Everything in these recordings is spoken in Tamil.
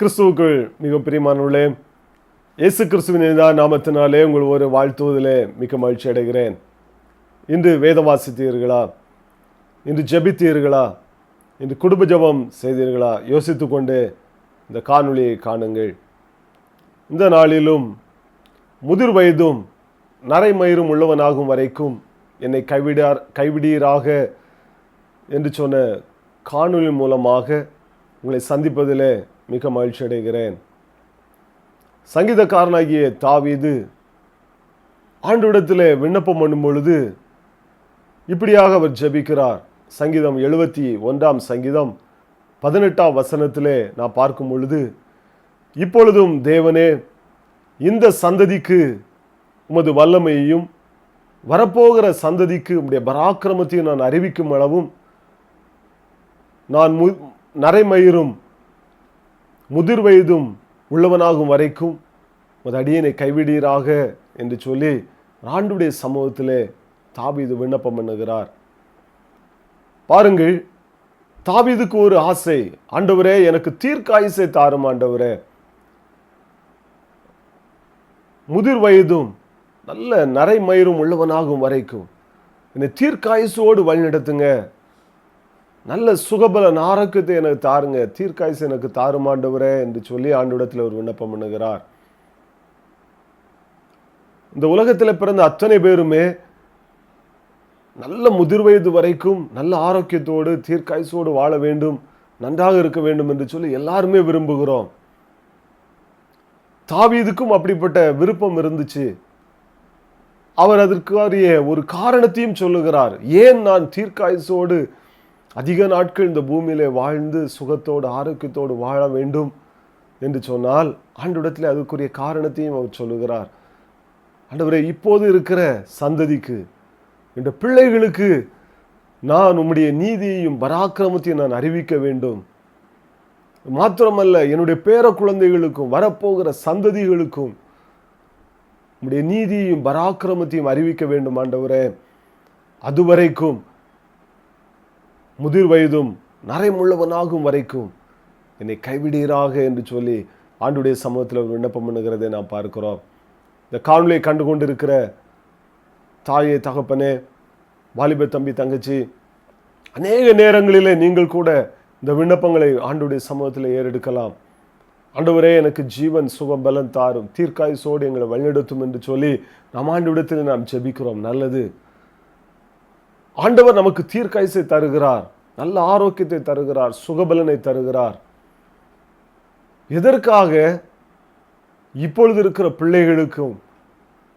கிறிஸ்துவுக்குள் மிக பிரியமானவர்களே இயேசு கிறிஸ்துவின் தான் நாமத்தினாலே உங்கள் ஒரு வாழ்த்துவதிலே மிக மகிழ்ச்சி அடைகிறேன். இன்று வேத வாசித்தீர்களா? இன்று ஜெபித்தீர்களா? இன்று குடும்ப ஜெபம் செய்தீர்களா? யோசித்து கொண்டு இந்த காணொளியை காணுங்கள். இந்த நாளிலும் முதிர் வயதும் நரைமயிரும் உள்ளவனாகும் வரைக்கும் என்னை கைவிடார் கைவிடீராக என்று சொன்ன காணொளி மூலமாக உங்களை சந்திப்பதிலே மிக மகிழ்ச்சி அடைகிறேன். சங்கீதக்காரனாகிய தாவீது ஆண்டவிடத்திலே விண்ணப்பம் பண்ணும் பொழுது இப்படியாக அவர் ஜெபிக்கிறார். சங்கீதம் எழுபத்தி ஒன்றாம் சங்கீதம் பதினெட்டாம் வசனத்திலே நான் பார்க்கும் பொழுது இப்பொழுதும் தேவனே இந்த சந்ததிக்கு உமது வல்லமையையும் வரப்போகிற சந்ததிக்கு உடைய பராக்கிரமத்தையும் நான் அறிவிக்கும் அளவும் நான் மு நரைமயிரும் முதிர் வயதும் உள்ளவனாகும் வரைக்கும் ஒரு அடியனை கைவிடீராக என்று சொல்லி ஆண்டுடைய சமூகத்திலே தாவீது விண்ணப்பம் பண்ணுகிறார். பாருங்கள் தாவீதுக்கு ஒரு ஆசை. ஆண்டவரே எனக்கு தீர்க்காயுசை தாரும் ஆண்டவரே. முதிர் வயதும் நல்ல நரைமயிரும் உள்ளவனாகும் வரைக்கும் என்னை தீர்க்காயுசோடு வழிநடத்துங்க. நல்ல சுகபலன் ஆரோக்கியத்தை எனக்கு தாருங்க. தீர்க்காயுசு எனக்கு தாருமாண்டவரே என்று சொல்லி ஆண்டிடத்தில் ஒரு விண்ணப்பம் பண்ணுகிறார். இந்த உலகத்தில் பிறந்த அத்தனை பேருமே நல்ல முதிர் வயது வரைக்கும் நல்ல ஆரோக்கியத்தோடு தீர்க்காயுசோடு வாழ வேண்டும் நன்றாக இருக்க வேண்டும் என்று சொல்லி எல்லாருமே விரும்புகிறோம். தாவீதுக்கும் அப்படிப்பட்ட விருப்பம் இருந்துச்சு. அவர் அதற்காரிய ஒரு காரணத்தையும் சொல்லுகிறார். ஏன் நான் தீர்க்காயுசோடு அதிக நாட்கள் இந்த பூமியிலே வாழ்ந்து சுகத்தோடு ஆரோக்கியத்தோடு வாழ வேண்டும் என்று சொன்னால் ஆண்டிடத்தில் அதுக்குரிய காரணத்தையும் அவர் சொல்லுகிறார். ஆண்டவரே இப்போது இருக்கிற சந்ததிக்கு இந்த பிள்ளைகளுக்கு நான் உம்முடைய நீதியையும் பராக்கிரமத்தையும் நான் அறிவிக்க வேண்டும். மாத்திரமல்ல என்னுடைய பேர குழந்தைகளுக்கும் வரப்போகிற சந்ததிகளுக்கும் உம்முடைய நீதியையும் பராக்கிரமத்தையும் அறிவிக்க வேண்டும் ஆண்டவரே. அதுவரைக்கும் முதிர் வயதும் நரைமுள்ளவனாகும் வரைக்கும் என்னை கைவிடீராக என்று சொல்லி ஆண்டுடைய சமூகத்தில் ஒரு விண்ணப்பம் பண்ணுகிறதை நாம் பார்க்கிறோம். இந்த காணொலியை கண்டு கொண்டிருக்கிற தாயே தகப்பனே வாலிப தம்பி தங்கச்சி அநேக நேரங்களிலே நீங்கள் கூட இந்த விண்ணப்பங்களை ஆண்டுடைய சமூகத்தில் ஏறெடுக்கலாம். ஆண்டவரே எனக்கு ஜீவன் சுகம் பலன் தாரும். தீர்க்காயுசோடு எங்களை வழிநடத்தும் என்று சொல்லி நாம் ஆண்டுவிடத்தில் நாம் ஜெபிக்கிறோம். நல்லது. ஆண்டவர் நமக்கு தீர்க்காயசை தருகிறார் நல்ல ஆரோக்கியத்தை தருகிறார் சுகபலனை தருகிறார். எதற்காக? இப்பொழுது இருக்கிற பிள்ளைகளுக்கும்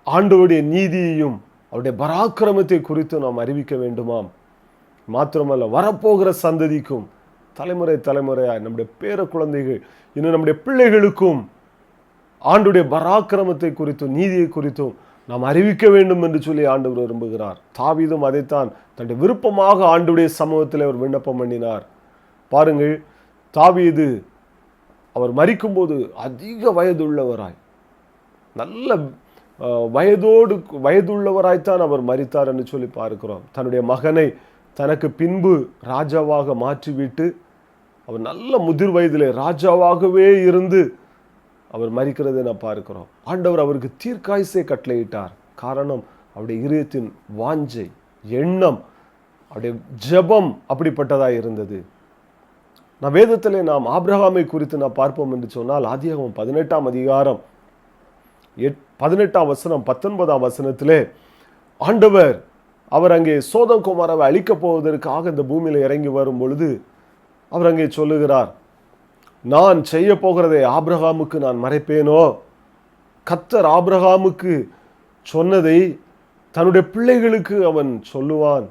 ஆண்டவருடைய நீதியையும் அவருடைய பராக்கிரமத்தை குறித்து நாம் அறிவிக்க வேண்டுமாம். மாத்திரமல்ல வரப்போகிற சந்ததிக்கும் தலைமுறை தலைமுறையாய் நம்முடைய பேர குழந்தைகள் இன்னும் நம்முடைய பிள்ளைகளுக்கும் ஆண்டுடைய பராக்கிரமத்தை குறித்தும் நீதியை குறித்தும் நாம் அறிவிக்க வேண்டும் என்று சொல்லி ஆண்டவர் விரும்புகிறார். தாவீதும் அதைத்தான் தன்னுடைய விருப்பமாக ஆண்டுடைய சமூகத்தில் அவர் விண்ணப்பம் பண்ணினார். பாருங்கள் தாவீது அவர் மறிக்கும்போது அதிக வயதுள்ளவராய் நல்ல வயதோடு வயதுள்ளவராய்த்தான் அவர் மறித்தார் என்று சொல்லி பார்க்கிறோம். தன்னுடைய மகனை தனக்கு பின்பு ராஜாவாக மாற்றிவிட்டு அவர் நல்ல முதிர் வயதிலே ராஜாவாகவே இருந்து அவர் மறிக்கிறதை நான் பார்க்கிறோம். ஆண்டவர் அவருக்கு தீர்க்காய்சே கட்டளையிட்டார். காரணம் அவருடைய இதயத்தின் வாஞ்சை எண்ணம் அவருடைய ஜெபம் அப்படிப்பட்டதாக இருந்தது. நான் வேதத்தில் நாம் ஆப்ரஹாமை குறித்து நான் பார்ப்போம் என்று சொன்னால் ஆதியாகமம் பதினெட்டாம் அதிகாரம் எட் பதினெட்டாம் வசனம் பத்தொன்பதாம் வசனத்திலே ஆண்டவர் அவர் அங்கே சோதம் குமாராவை அழிக்கப் போவதற்காக இந்த பூமியில் இறங்கி வரும் பொழுது அவர் அங்கே சொல்லுகிறார் நான் செய்ய போகிறதை ஆப்ரஹாமுக்கு நான் மறைப்பேனோ? கத்தர் ஆப்ரஹாமுக்கு சொன்னதை தன்னுடைய பிள்ளைகளுக்கு அவன் சொல்லுவான்.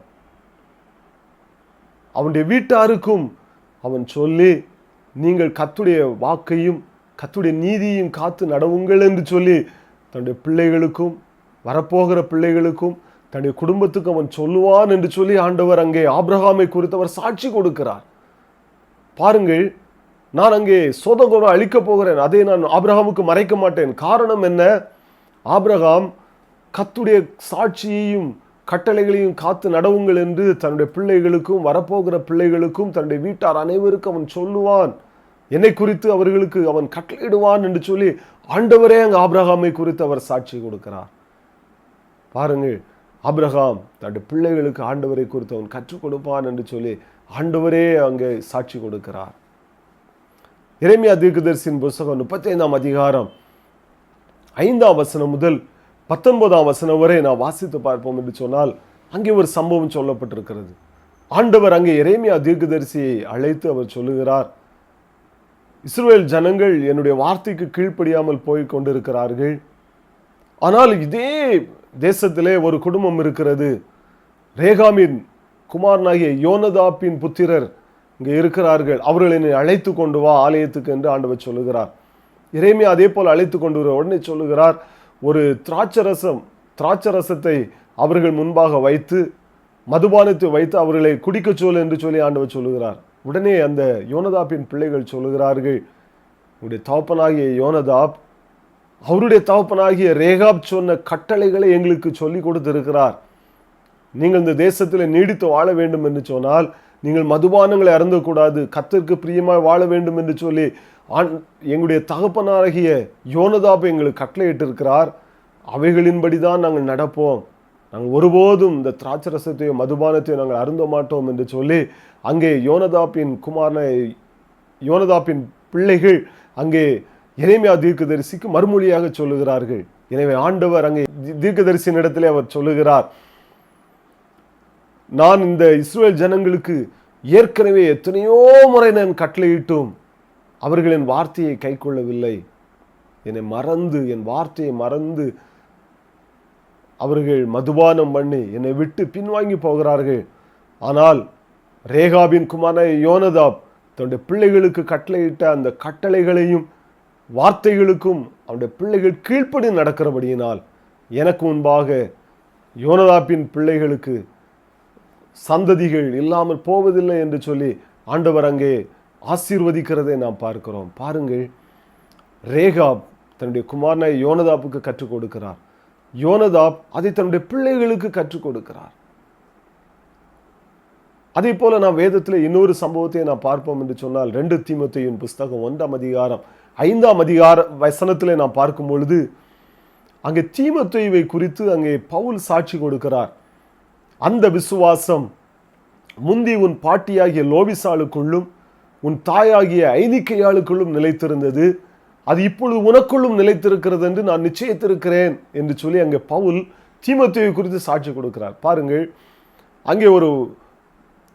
அவனுடைய வீட்டாருக்கும் அவன் சொல்லி நீங்கள் கத்துடைய வாக்கையும் கத்துடைய நீதியையும் காத்து நடவுங்கள் என்று சொல்லி தன்னுடைய பிள்ளைகளுக்கும் வரப்போகிற பிள்ளைகளுக்கும் தன்னுடைய குடும்பத்துக்கு அவன் சொல்லுவான் என்று சொல்லி ஆண்டவர் அங்கே ஆப்ரஹாமை குறித்து அவர் சாட்சி கொடுக்கிறார். பாருங்கள் நான் அங்கே சோதகோரை அழிக்கப் போகிறேன். அதை நான் ஆப்ரஹாமுக்கு மறைக்க மாட்டேன். காரணம் என்ன? ஆப்ரஹாம் கத்துடைய சாட்சியையும் கட்டளைகளையும் காத்து நடவுங்கள் என்று தன்னுடைய பிள்ளைகளுக்கும் வரப்போகிற பிள்ளைகளுக்கும் தன்னுடைய வீட்டார் அனைவருக்கும் அவன் சொல்லுவான். என்னை குறித்து அவர்களுக்கு அவன் கட்டளையிடுவான் என்று சொல்லி ஆண்டவரே அங்கே ஆப்ரஹாமை குறித்து அவர் சாட்சி கொடுக்கிறார். பாருங்கள் ஆப்ரஹாம் தன்னுடைய பிள்ளைகளுக்கு ஆண்டவரை குறித்து அவன் கற்றுக் கொடுப்பான் என்று சொல்லி ஆண்டவரே அங்கே சாட்சி கொடுக்கிறார். இறைமையா தீர்க்கதரிசியின் புஸ்தகம் முப்பத்தி ஐந்தாம் அதிகாரம் ஐந்தாம் வசனம் முதல் பத்தொன்பதாம் வசனம் வரை நான் வாசித்து பார்ப்போம் என்று சொன்னால் அங்கே ஒரு சம்பவம் சொல்லப்பட்டிருக்கிறது. ஆண்டவர் அங்கே இறைமையா தீர்க்கதரிசியை அழைத்து அவர் சொல்லுகிறார் இஸ்ரேல் ஜனங்கள் என்னுடைய வார்த்தைக்கு கீழ்ப்படியாமல் போய் கொண்டிருக்கிறார்கள். ஆனால் இதே தேசத்திலே ஒரு குடும்பம் இருக்கிறது. ரேகாமின் குமாரனாகிய யோனதாப்பின் புத்திரர் இங்கே இருக்கிறார்கள். அவர்களை நீ அழைத்து கொண்டு வா ஆலயத்துக்கு என்று ஆண்டவர் சொல்லுகிறார். இறைமை அதே போல் அழைத்து கொண்டு வர உடனே சொல்லுகிறார் ஒரு திராட்சரசம் திராட்சரசத்தை அவர்கள் முன்பாக வைத்து மதுபானத்தை வைத்து அவர்களை குடிக்கச் சொல் என்று சொல்லி ஆண்டவர் சொல்லுகிறார். உடனே அந்த யோனதாப்பின் பிள்ளைகள் சொல்லுகிறார்கள் உடைய தகப்பனாகிய யோனதாப் அவருடைய தகப்பனாகிய ரேகாப் சொன்ன கட்டளைகளை எங்களுக்கு சொல்லி கொடுத்திருக்கிறார். நீங்கள் இந்த தேசத்தில் நீடித்து வாழ வேண்டும் என்று சொன்னால் நீங்கள் மதுபானங்களை அருந்தக்கூடாது கத்திற்கு பிரியமாய் வாழ வேண்டும் என்று சொல்லி ஆண் எங்களுடைய தகப்பனாகிய யோனதாப் எங்களுக்கு கட்டளையிட்டிருக்கிறார். அவைகளின்படி தான் நாங்கள் நடப்போம். நாங்கள் ஒருபோதும் இந்த திராட்சரசத்தையோ மதுபானத்தையோ நாங்கள் அருந்த மாட்டோம் என்று சொல்லி அங்கே யோனதாப்பின் குமாரனை யோனதாப்பின் பிள்ளைகள் அங்கே இறைமையா தீர்க்கதரிசிக்கு மறுமொழியாக சொல்லுகிறார்கள். எனவே ஆண்டவர் அங்கே தீர்க்கதரிசியின் இடத்திலே அவர் சொல்லுகிறார். நான் இந்த இஸ்ரேல் ஜனங்களுக்கு ஏற்கனவே எத்தனையோ முறை நான் கட்டளையிட்டும் அவர்களின் வார்த்தையை கை கொள்ளவில்லை என்னை மறந்து என் வார்த்தையை மறந்து அவர்கள் மதுபானம் பண்ணி என்னை விட்டு பின்வாங்கி போகிறார்கள். ஆனால் ரேகாபின் குமார யோனதாப் தன்னுடைய பிள்ளைகளுக்கு கட்டளையிட்ட அந்த கட்டளைகளையும் வார்த்தைகளுக்கும் அவனுடைய பிள்ளைகள் கீழ்ப்படி நடக்கிறபடியினால் எனக்கு முன்பாக யோனதாப்பின் பிள்ளைகளுக்கு சந்ததிகள் இல்லாமல் போவதில்லை என்று சொல்லி ஆண்டவர் அங்கே ஆசீர்வதிக்கிறதை நாம் பார்க்கிறோம். பாருங்கள் ரேகாப் தன்னுடைய குமாரனை யோனதாப்புக்கு கற்றுக் கொடுக்கிறார். யோனதாப் அதை தன்னுடைய பிள்ளைகளுக்கு கற்றுக் கொடுக்கிறார். அதே போல நான் வேதத்தில் இன்னொரு சம்பவத்தை நான் பார்ப்போம் என்று சொன்னால் ரெண்டு தீமத்தையின் புஸ்தகம் ஒன்றாம் அதிகாரம் ஐந்தாம் அதிகார வசனத்தில் நாம் பார்க்கும் பொழுது அங்கே தீமத்தைவை குறித்து அங்கே பவுல் சாட்சி கொடுக்கிறார். அந்த விசுவாசம் முந்தி உன் பாட்டியாகிய லோபிசாளுக்குள்ளும் உன் தாயாகிய ஐனிக்கையாளுக்குள்ளும் நிலைத்திருந்தது. அது இப்பொழுது உனக்குள்ளும் நிலைத்திருக்கிறது என்று நான் நிச்சயித்திருக்கிறேன் என்று சொல்லி அங்கே பவுல் தீமத்தியை குறித்து சாட்சி கொடுக்கிறார். பாருங்கள் அங்கே ஒரு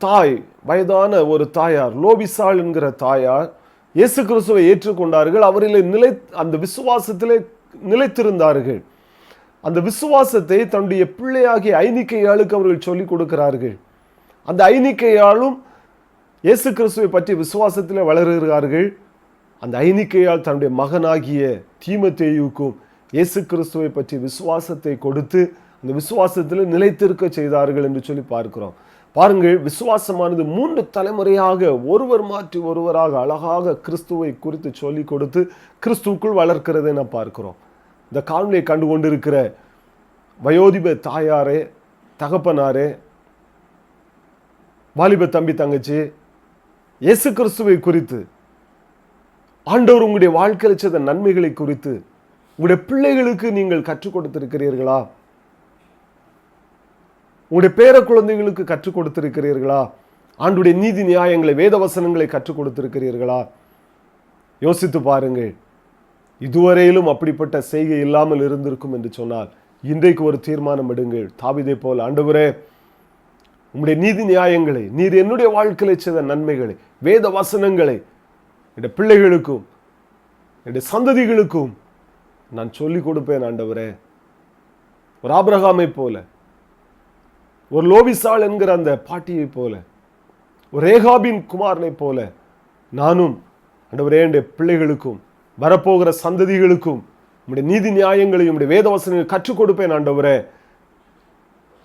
தாய் வயதான ஒரு தாயார் லோபிசாள் என்கிற தாயார் இயேசு கிறிஸ்துவை ஏற்றுக்கொண்டார்கள். அவரில் நிலை அந்த விசுவாசத்திலே நிலைத்திருந்தார்கள். அந்த விசுவாசத்தை தன்னுடைய பிள்ளையாகிய ஐநிக்கையாளுக்கு அவர்கள் சொல்லிக் கொடுக்கிறார்கள். அந்த ஐனிக்கையாலும் இயேசு கிறிஸ்துவை பற்றி விசுவாசத்தில் வளருகிறார்கள். அந்த ஐனிக்கையால் தன்னுடைய மகனாகிய தீமத்தேயுக்கும் இயேசு கிறிஸ்துவை பற்றி விசுவாசத்தை கொடுத்து அந்த விசுவாசத்தில் நிலைத்திருக்க செய்தார்கள் என்று சொல்லி பார்க்கிறோம். பாருங்கள் விசுவாசமானது மூன்று தலைமுறையாக ஒருவர் மாற்றி ஒருவராக அழகாக கிறிஸ்துவை குறித்து சொல்லி கொடுத்து கிறிஸ்துவுக்குள் வளர்க்கிறதை நான் பார்க்கிறோம். இந்த காணொலியை கண்டு கொண்டிருக்கிற வயோதிப தாயாரே தகப்பனாரே வாலிப தம்பி தங்கச்சி இயேசு கிறிஸ்துவை குறித்து ஆண்டவர் உங்களுடைய வாழ்க்கையில் செய்த நன்மைகளை குறித்து உங்களுடைய பிள்ளைகளுக்கு நீங்கள் கற்றுக் கொடுத்திருக்கிறீர்களா? உங்களுடைய பேர குழந்தைகளுக்கு கற்றுக் கொடுத்திருக்கிறீர்களா? ஆண்டுடைய நீதி நியாயங்களை வேத வசனங்களை கற்றுக் கொடுத்திருக்கிறீர்களா? யோசித்து பாருங்கள். இதுவரையிலும் அப்படிப்பட்ட செய்கை இல்லாமல் இருந்திருக்கும் என்று சொன்னால் இன்றைக்கு ஒரு தீர்மானம் எடுங்கள். தாவிதை போல் ஆண்டவரே உங்களுடைய நீதி நியாயங்களை நீர் என்னுடைய வாழ்க்கையில் செய்த நன்மைகளை வேத வசனங்களை என்னுடைய பிள்ளைகளுக்கும் என்னுடைய சந்ததிகளுக்கும் நான் சொல்லிக் கொடுப்பேன் ஆண்டவரே. ஒரு ஆபிரகாமை போல ஒரு லோபிசால் என்கிற அந்த பாட்டியை போல ஒரு ரேகாபின் குமாரனை போல நானும் ஆண்டவரே என்னுடைய பிள்ளைகளுக்கும் வரப்போகிற சந்ததிகளுக்கும் உம்முடைய நீதி நியாயங்களையும் உடைய வேதவசனங்களை கற்றுக் கொடுப்பேன் ஆண்டவரே.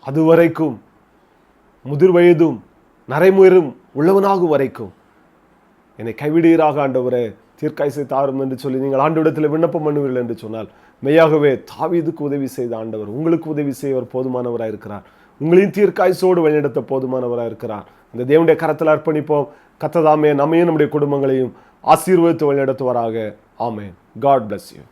அதுவரைக்கும் முதிர் வயதும் நரைமுயரும் உள்ளவனாகும் வரைக்கும் என்னை கைவிடுகிறாக ஆண்டவரே. தீர்க்காய்சை தாரும் என்று சொல்லி நீங்கள் ஆண்டவிடத்தில் விண்ணப்பம் பண்ணுவீர்கள் என்று சொன்னால் மெய்யாகவே தாவீதுக்கு உதவி செய்த ஆண்டவர் உங்களுக்கு உதவி செய்வர் போதுமானவராக இருக்கிறார். உங்களையும் தீர்க்காய்சோடு வழிநடத்த போதுமானவராக இருக்கிறார். இந்த தேவனுடைய கரத்தில் அர்ப்பணிப்போம். கத்ததாமே நம்மையும் நம்முடைய குடும்பங்களையும் ஆசீர்வதித்து வழிநடத்துவாராக. ஆமென். God bless you